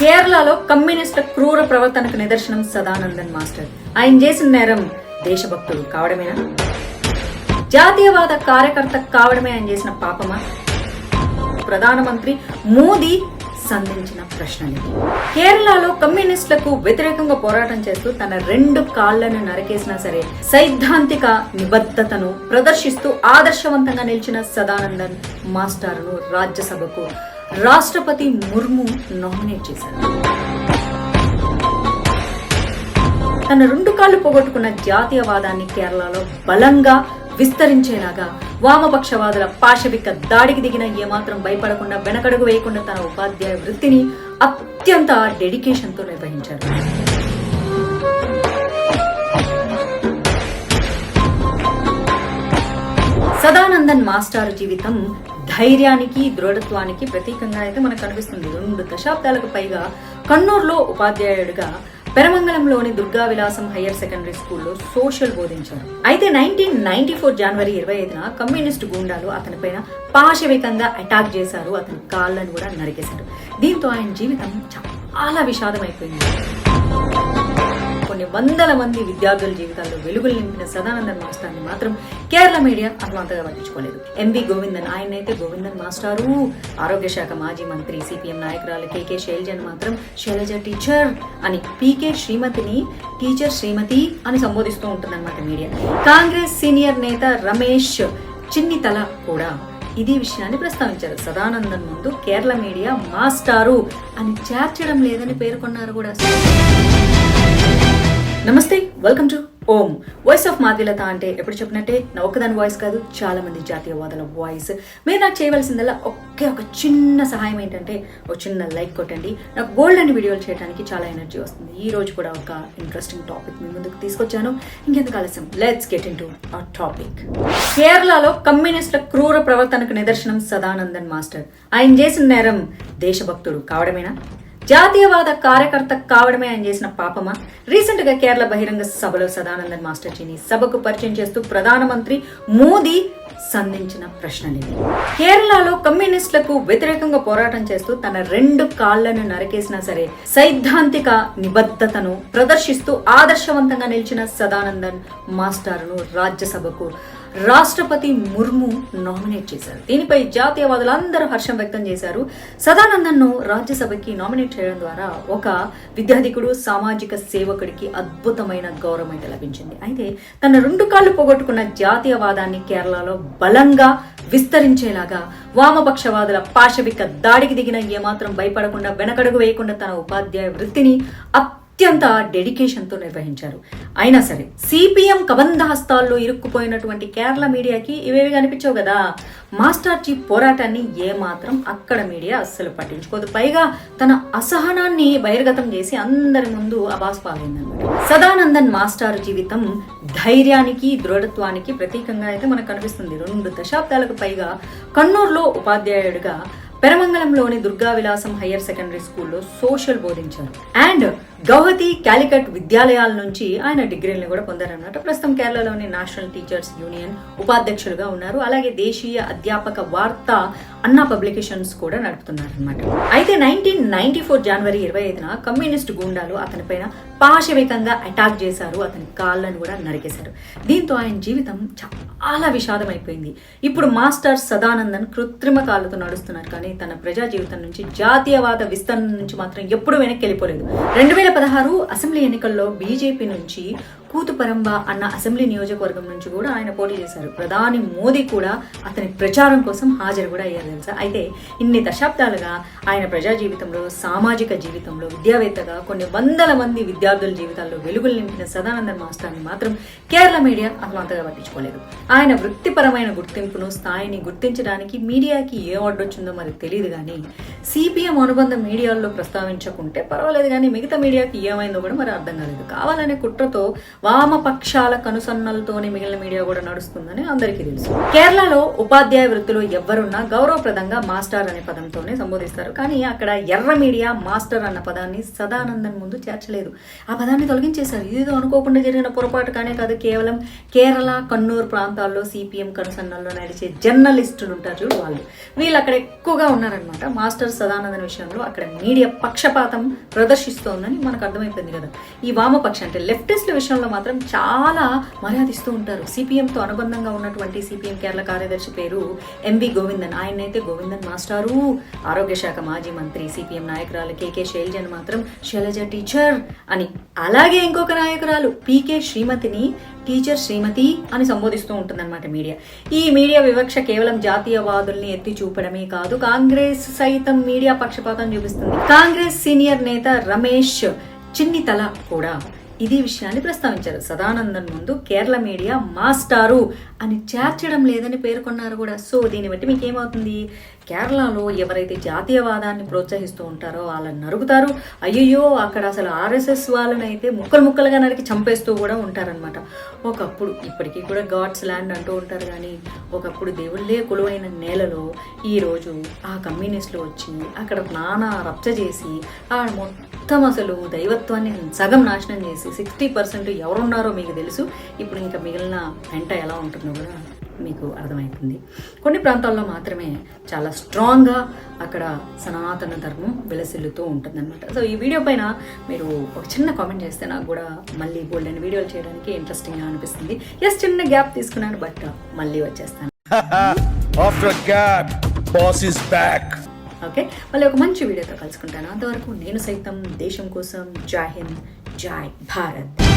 కేరళలో కమ్యూనిస్టుల క్రూర ప్రవర్తనకు నిదర్శనం సదానందన్ మాస్టర్. ఆయన చేసిన నేరం దేశభక్తుడు కావడమేనా? జాతీయవాద కార్యకర్త కావడమే ఆయన చేసిన పాపమా? ప్రధానమంత్రి మోదీ సంధించిన ప్రశ్నలు. కేరళలో కమ్యూనిస్టులకు వ్యతిరేకంగా పోరాటం చేస్తూ తన రెండు కాళ్ళను నరకేసినా సరే సైద్ధాంతిక నిబద్ధతను ప్రదర్శిస్తూ ఆదర్శవంతంగా నిలిచిన సదానందన్ మాస్టర్ను రాజ్యసభకు రాష్ట్రపతి ముర్ము నామినేట్ చేశారు. తన రెండు కాళ్ళు పోగొట్టుకున్న జాతీయవాదాన్ని కేరళలో బలంగా విస్తరించేలాగా వామపక్షవాదుల పాశవిక దాడికి దిగిన ఏమాత్రం భయపడకుండా వెనకడుగు వేయకుండా తన ఉపాధ్యాయ వృత్తిని అత్యంత డెడికేషన్తో నిర్వహించారు. సదానందన్ మాస్టారు జీవితం ధైర్యానికి దృఢత్వానికి ప్రతీకంగా అయితే మనకు కనిపిస్తుంది. రెండు దశాబ్దాలకు పైగా కన్నూరులో ఉపాధ్యాయుడిగా పెరమంగళంలోని దుర్గా విలాసం హయ్యర్ సెకండరీ స్కూల్లో సోషల్ బోధించారు అయితే నైన్టీన్ నైన్టీ ఫోర్ జనవరి ఇరవై ఐదున కమ్యూనిస్ట్ గూండాలు అతనిపైన పాశవికంగా అటాక్ చేశారు. అతని కాళ్ళను కూడా నరికేశారు. దీంతో ఆయన జీవితం చాలా విషాదమైపోయింది. కొన్ని వందల మంది విద్యార్థుల జీవితాల్లో వెలుగులు నింపిన సదానందన్ మాస్టర్ని మాత్రం కేరళ మీడియా అసలు పట్టించుకోలేదు. ఎంవి గోవిందన్ ఆయనైతే గోవిందన్ మాస్టారు. ఆరోగ్య శాఖ మాజీ మంత్రి సిపిఎం నాయకురాలు కేకే శైలజన్ మాత్రం శైలజ టీచర్ అని పీకే శ్రీమతిని టీచర్ శ్రీమతి అని సంబోధిస్తూ ఉంటుందన్నమాట మీడియా. కాంగ్రెస్ సీనియర్ నేత రమేష్ చిన్నితల కూడా ఇదే విషయాన్ని ప్రస్తావించారు. సదానందన్ ముందు కేరళ మీడియా మాస్టారు అని చేర్చడం లేదని పేర్కొన్నారు కూడా. నమస్తే welcome to Om. Voice of Madhilatha అంటే ఎప్పుడు చెప్పినట్టే నా ఒక్కదాని వాయిస్ కాదు చాలా మంది జాతీయవాదుల వాయిస్ మీరు నాకు చేయవలసిందల్లా ఒకే ఒక చిన్న సహాయం ఏంటంటే ఒక చిన్న లైక్ కొట్టండి. నాకు గోల్డ్ అని వీడియోలు చేయడానికి చాలా ఎనర్జీ వస్తుంది. ఈ రోజు కూడా ఒక ఇంట్రెస్టింగ్ టాపిక్ మీ ముందుకు తీసుకొచ్చాను. ఇంకెందుకు ఆలస్యం? లెట్స్ గెట్ ఇన్ టు ఆ టాపిక్ కేరళలో కమ్యూనిస్టుల క్రూర ప్రవర్తనకు నిదర్శనం సదానందన్ మాస్టర్. ఆయన చేసిన నేరం దేశభక్తుడు కావడమేనా? జాతీయవాద కార్యకర్త కావడమే ఆయన చేసిన పాపమా? రీసెంట్గా కేరళ బహిరంగ సభలో సదానందన్ మాస్టర్జీని సభకు పరిచయం చేస్తూ ప్రధానమంత్రి మోదీ సంధించిన ప్రశ్నలు కేరళలో కమ్యూనిస్టులకు వ్యతిరేకంగా పోరాటం చేస్తూ తన రెండు కాళ్ళను నరికేసినా సరే సైద్ధాంతిక నిబద్ధతను ప్రదర్శిస్తూ ఆదర్శవంతంగా నిలిచిన సదానందన్ మాస్టర్ను రాజ్యసభకు రాష్ట్రపతి ముర్ము నామినేట్ చేశారు. దీనిపై జాతీయవాదులందరూ హర్షం వ్యక్తం చేశారు. సదానందన్ను రాజ్యసభకి నామినేట్ చేయడం ద్వారా ఒక విద్యాధికుడు సామాజిక సేవకుడికి అద్భుతమైన గౌరవం అయితే లభించింది. అయితే తన రెండు కాళ్ళు పోగొట్టుకున్న జాతీయవాదాన్ని కేరళలో బలంగా విస్తరించేలాగా వామపక్షవాదుల పాశవిక దాడికి దిగిన ఏమాత్రం భయపడకుండా వెనకడుగు వేయకుండా తన ఉపాధ్యాయ వృత్తిని అత్యంత డెడికేషన్తో నిర్వహించారు. అయినా సరే సిపిఎం కబంధ హస్తాల్లో ఇరుక్కుపోయినటువంటి కేరళ మీడియాకి ఇవేవి కనిపించవు కదా? మాస్టర్ జీ పోరాటాన్ని ఏమాత్రం అక్కడ మీడియా అస్సలు పట్టించుకోదు. పైగా తన అసహనాన్ని బహిర్గతం చేసి అందరి ముందు అబాస్ పాలైందన్నమాట. సదానందన్ మాస్టర్ జీవితం ధైర్యానికి దృఢత్వానికి ప్రతీకంగా అయితే మనకు కనిపిస్తుంది. రెండు దశాబ్దాలకు పైగా కన్నూరులో ఉపాధ్యాయుడిగా పెరమంగళంలోని దుర్గా విలాసం హయ్యర్ సెకండరీ స్కూల్లో సోషల్ బోధించారు. అండ్ గౌహతి క్యాలికట్ విద్యాలయాల నుంచి ఆయన డిగ్రీలను కూడా పొందారన్నమాట. ప్రస్తుతం కేరళలోని నేషనల్ టీచర్స్ యూనియన్ ఉపాధ్యక్షులుగా ఉన్నారు. అలాగే దేశీయ అధ్యాపక వార్త అన్నా పబ్లికేషన్స్ కూడా నడుపుతున్నారనమాట అయితే నైన్టీన్ నైన్టీ ఫోర్ జనవరి ఇరవై ఐదున కమ్యూనిస్ట్ గూండాలు అతనిపైన పాశవికంగా అటాక్ చేశారు అతని కాళ్ళను కూడా నరికేశారు. దీంతో ఆయన జీవితం చాలా విషాదమైపోయింది. ఇప్పుడు మాస్టర్ సదానందన్ కృత్రిమ కాళ్ళతో నడుస్తున్నారు కానీ తన ప్రజా జీవితం నుంచి జాతీయవాద విస్తరణ నుంచి మాత్రం ఎప్పుడూ వెనక్కి వెళ్ళిపోలేదు. రెండు వేల పదహారు అసెంబ్లీ ఎన్నికల్లో బీజేపీ నుంచి కూతుపరంబ అన్న అసెంబ్లీ నియోజకవర్గం నుంచి కూడా ఆయన పోటీ చేశారు. ప్రధాని మోదీ కూడా అతని ప్రచారం కోసం హాజరు కూడా అయ్యారు తెలుసా? అయితే ఇన్ని దశాబ్దాలుగా ఆయన ప్రజా జీవితంలో సామాజిక జీవితంలో విద్యావేత్తగా కొన్ని వందల మంది విద్యార్థుల జీవితాల్లో వెలుగులు నింపిన సదానందన్ మాస్టర్ని మాత్రం కేరళ మీడియా అసలు అంతగా పట్టించుకోలేదు. ఆయన వృత్తిపరమైన గుర్తింపును స్థాయిని గుర్తించడానికి మీడియాకి ఏ అడ్డొచ్చిందో మరి తెలియదు కానీ సిపిఎం అనుబంధ మీడియాల్లో ప్రస్తావించకుంటే పర్వాలేదు కానీ మిగతా మీడియాకి ఏమైందో కూడా మరి అర్థం కాలేదు. కావాలనే కుట్రతో వామపక్షాల కనుసన్నలతోనే మిగిలిన మీడియా కూడా నడుస్తుందని అందరికీ తెలుసు. కేరళలో ఉపాధ్యాయ వృత్తిలో ఎవరున్నా గౌరవప్రదంగా మాస్టర్ అనే పదంతోనే సంబోధిస్తారు. కానీ అక్కడ ఎర్ర మీడియా మాస్టర్ అన్న పదాన్ని సదానందన్ ముందు చేర్చలేదు. ఆ పదాన్ని తొలగించేశారు. ఏదో అనుకోకుండా జరిగిన పొరపాటు కానే కాదు. కేవలం కేరళ కన్నూరు ప్రాంతాల్లో సిపిఎం కనుసన్నల్లో నడిచే జర్నలిస్టులు ఉంటారు చూడు వాళ్ళు. వీళ్ళు అక్కడ ఎక్కువగా ఉన్నారనమాట మాస్టర్ సదానందన్ విషయంలో అక్కడ మీడియా పక్షపాతం ప్రదర్శిస్తోందని మనకు అర్థమైపోయింది కదా. ఈ వామపక్ష అంటే లెఫ్టిస్టుల విషయంలో మాత్రం చాలా మర్యాదిస్తూ ఉంటారు. సిపిఎంతో అనుబంధంగా ఉన్నటువంటి సిపిఎం కేరళ కార్యదర్శి పేరు ఎంవి గోవిందన్. ఆయన అయితే గోవిందన్ మాస్టారు. ఆరోగ్య శాఖ మాజీ మంత్రి సిపిఎం నాయకురాలు కేకే శైలజను మాత్రం శైలజ టీచర్ అని. అలాగే ఇంకొక నాయకురాలు పీకే శ్రీమతిని టీచర్ శ్రీమతి అని సంబోధిస్తూ ఉంటుందన్నమాట మీడియా. ఈ మీడియా వివక్ష కేవలం జాతీయవాదుల్ని ఎత్తి చూపడమే కాదు కాంగ్రెస్ సైతం మీడియా పక్షపాతం చూపిస్తుంది. కాంగ్రెస్ సీనియర్ నేత రమేష్ చిన్నితల కూడా. ఇదే విషయాన్ని ప్రస్తావించారు. సదానందన్ ముందు కేరళ మీడియా మాస్టారు అని చేర్చడం లేదని పేర్కొన్నారు కూడా. సో దీన్ని బట్టి మీకు ఏమవుతుంది కేరళలో ఎవరైతే జాతీయవాదాన్ని ప్రోత్సహిస్తూ ఉంటారో వాళ్ళని నరుకుతారు. అయ్యయ్యో అక్కడ అసలు ఆర్ఎస్ఎస్ వాళ్ళని అయితే ముక్కలు ముక్కలుగా నరికి చంపేస్తూ కూడా ఉంటారనమాట ఒకప్పుడు ఇప్పటికీ కూడా గాడ్స్ ల్యాండ్ అంటూ ఉంటారు కానీ ఒకప్పుడు దేవుళ్ళే కొలువైన నేలలో ఈరోజు ఆ కమ్యూనిస్టులు వచ్చి అక్కడ నానా రప్చ చేసి ఆ మొత్తం అసలు దైవత్వాన్ని సగం నాశనం చేసి సిక్స్టీ పర్సెంట్ ఎవరున్నారో మీకు తెలుసు. ఇప్పుడు ఇంకా మిగిలిన వెంట ఎలా ఉంటుందో కూడా మీకు అర్థమవుతుంది కొన్ని ప్రాంతాల్లో మాత్రమే చాలా స్ట్రాంగ్గా అక్కడ సనాతన ధర్మం విలసిల్లుతూ ఉంటుందన్నమాట. సో ఈ వీడియో పైన మీరు ఒక చిన్న కామెంట్ చేస్తే నాకు కూడా మళ్ళీ గోల్డెన్ వీడియోలు చేయడానికి ఇంట్రెస్టింగ్గా అనిపిస్తుంది. ఎస్ చిన్న గ్యాప్ తీసుకున్నాను బట్ మళ్ళీ వచ్చేస్తాను. ఓకే మళ్ళీ ఒక మంచి వీడియోతో కలుసుకుంటాను. అంతవరకు నేను సైతం దేశం కోసం జై హింద్ జై భారత్.